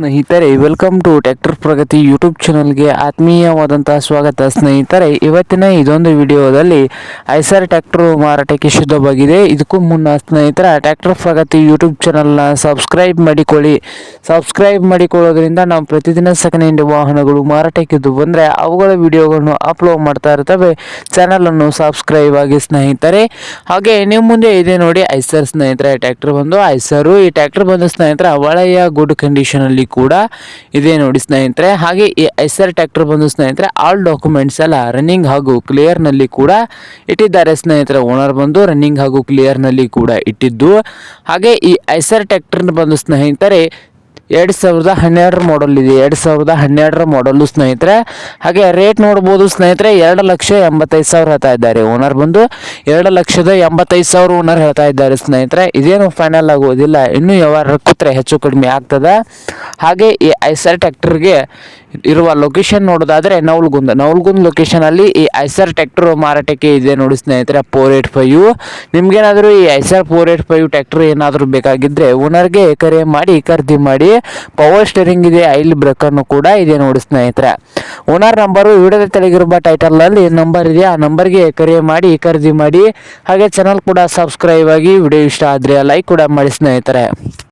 ಸ್ನೇಹಿತರೆ welcome to tractor Pragati YouTube ಚಾನಲ್ಗೆ ಆತ್ಮೀಯವಾದಂತಹ ಸ್ವಾಗತ. ಸ್ನೇಹಿತರೆ, ಇವತ್ತಿನ ಇದೊಂದು ವಿಡಿಯೋದಲ್ಲಿ ಐಸರ್ ಟ್ಯಾಕ್ಟರ್ ಮಾರಾಟಕ್ಕೆ ಶುದ್ಧವಾಗಿದೆ. ಇದಕ್ಕೂ ಮುನ್ನ ಸ್ನೇಹಿತರ ಟ್ಯಾಕ್ಟರ್ ಪ್ರಗತಿ ಯೂಟ್ಯೂಬ್ ಚಾನಲ್ನ ಸಬ್ಸ್ಕ್ರೈಬ್ ಮಾಡಿಕೊಳ್ಳಿ. ಸಬ್ಸ್ಕ್ರೈಬ್ ಮಾಡಿಕೊಳ್ಳೋದ್ರಿಂದ ನಾವು ಪ್ರತಿದಿನ ಸೆಕೆಂಡ್ ಹ್ಯಾಂಡ್ ವಾಹನಗಳು ಮಾರಾಟಕ್ಕಿದ್ದು ಬಂದರೆ ಅವುಗಳ ವಿಡಿಯೋಗಳನ್ನು ಅಪ್ಲೋಡ್ ಮಾಡ್ತಾ ಇರ್ತವೆ. ಚಾನಲನ್ನು ಸಬ್ಸ್ಕ್ರೈಬ್ ಆಗಿ ಸ್ನೇಹಿತರೆ. ಹಾಗೆ ನಿಮ್ಮ ಮುಂದೆ ಇದೆ ನೋಡಿ ಐಸರ್ ಸ್ನೇಹಿತರೆ ಟ್ಯಾಕ್ಟರ್ ಬಂದು ಐಸರು. ಈ ಟ್ಯಾಕ್ಟರ್ ಬಂದು ಸ್ನೇಹಿತರೆ ಒಳ್ಳೆಯ ಗುಡ್ ಕಂಡೀಷನ್ ಅಲ್ಲಿ ಕೂಡ ಇದೆ ನೋಡಿ ಸ್ನೇಹಿತರೆ. ಹಾಗೆ ಈ ಎಸ್ ಆರ್ ಟ್ಯಾಕ್ಟರ್ ಬಂದು ಸ್ನೇಹಿತರೆ ಆಲ್ ಡಾಕ್ಯುಮೆಂಟ್ಸ್ ಎಲ್ಲ ರನ್ನಿಂಗ್ ಹಾಗೂ ಕ್ಲಿಯರ್ನಲ್ಲಿ ಕೂಡ ಇಟ್ಟಿದ್ದಾರೆ ಸ್ನೇಹಿತರೆ. ಓನರ್ ಬಂದು ರನ್ನಿಂಗ್ ಹಾಗೂ ಕ್ಲಿಯರ್ನಲ್ಲಿ ಕೂಡ ಇಟ್ಟಿದ್ದು. ಹಾಗೆ ಈ ಐಸರ್ ಟ್ಯಾಕ್ಟರ್ ಬಂದು ಸ್ನೇಹಿತರೆ ಎರಡು ಸಾವಿರದ ಹನ್ನೆರಡರ ಮಾಡಲ್ ಇದೆ. ಎರಡು ಸಾವಿರದ ಹನ್ನೆರಡರ ಮಾಡಲ್ಲು ಸ್ನೇಹಿತರೆ. ಹಾಗೆ ರೇಟ್ ನೋಡ್ಬೋದು ಸ್ನೇಹಿತರೆ, ಎರಡು ಲಕ್ಷ ಎಂಬತ್ತೈದು ಸಾವಿರ ಹೇಳ್ತಾ ಇದ್ದಾರೆ. ಓನರ್ ಬಂದು ಎರಡು ಲಕ್ಷದ ಎಂಬತ್ತೈದು ಸಾವಿರ ಓನರ್ ಹೇಳ್ತಾ ಇದ್ದಾರೆ ಸ್ನೇಹಿತರೆ. ಇದೇನು ಫೈನಲ್ ಆಗೋದಿಲ್ಲ ಇನ್ನೂ ಯಾವಾಗ ಕೂತ್ರೆ ಹೆಚ್ಚು ಕಡಿಮೆ ಆಗ್ತದೆ. ಹಾಗೆ ಈ ಐಸರ್ ಟ್ರ್ಯಾಕ್ಟರ್ಗೆ ಇರುವ ಲೊಕೇಶನ್ ನೋಡೋದಾದ್ರೆ ನವಲ್ಗುಂದ. ನವಲ್ಗುಂದ್ ಲೊಕೇಶನ್ ಅಲ್ಲಿ ಈ ಐಸರ್ ಟ್ರ್ಯಾಕ್ಟರ್ ಮಾರಾಟಕ್ಕೆ ಇದೆ ನೋಡಿ ಸ್ನೇಹಿತರೆ ಫೋರ್ ಏಟ್ ಫೈವ್ ನಿಮಗೇನಾದರೂ ಈ Eicher four eight five tractor ಏನಾದರೂ ಬೇಕಾಗಿದ್ದರೆ ಓನರ್ಗೆ ಕರೆ ಮಾಡಿ, ಖರೀದಿ ಮಾಡಿ ಪವರ್ ಸ್ಟೇರಿಂಗ್ ಇದೆ ಐಲ್ ಬ್ರೇಕನ್ನು ಕೂಡ ಇದೆ ನೋಡಿ ಸ್ನೇಹಿತರೆ. ಓನರ್ ನಂಬರು ವಿಡಿಯೋದ ತೆಳಗಿರುವ ಟೈಟಲ್ನಲ್ಲಿ ನಂಬರ್ ಇದೆ. ಆ ನಂಬರ್ಗೆ ಕರೆ ಮಾಡಿ, ಖರೀದಿ ಮಾಡಿ. ಹಾಗೆ ಚಾನಲ್ ಕೂಡ ಸಬ್ಸ್ಕ್ರೈಬ್ ಆಗಿ ವಿಡಿಯೋ ಇಷ್ಟ ಆದರೆ ಲೈಕ್ ಕೂಡ ಮಾಡಿ ಸ್ನೇಹಿತರೆ.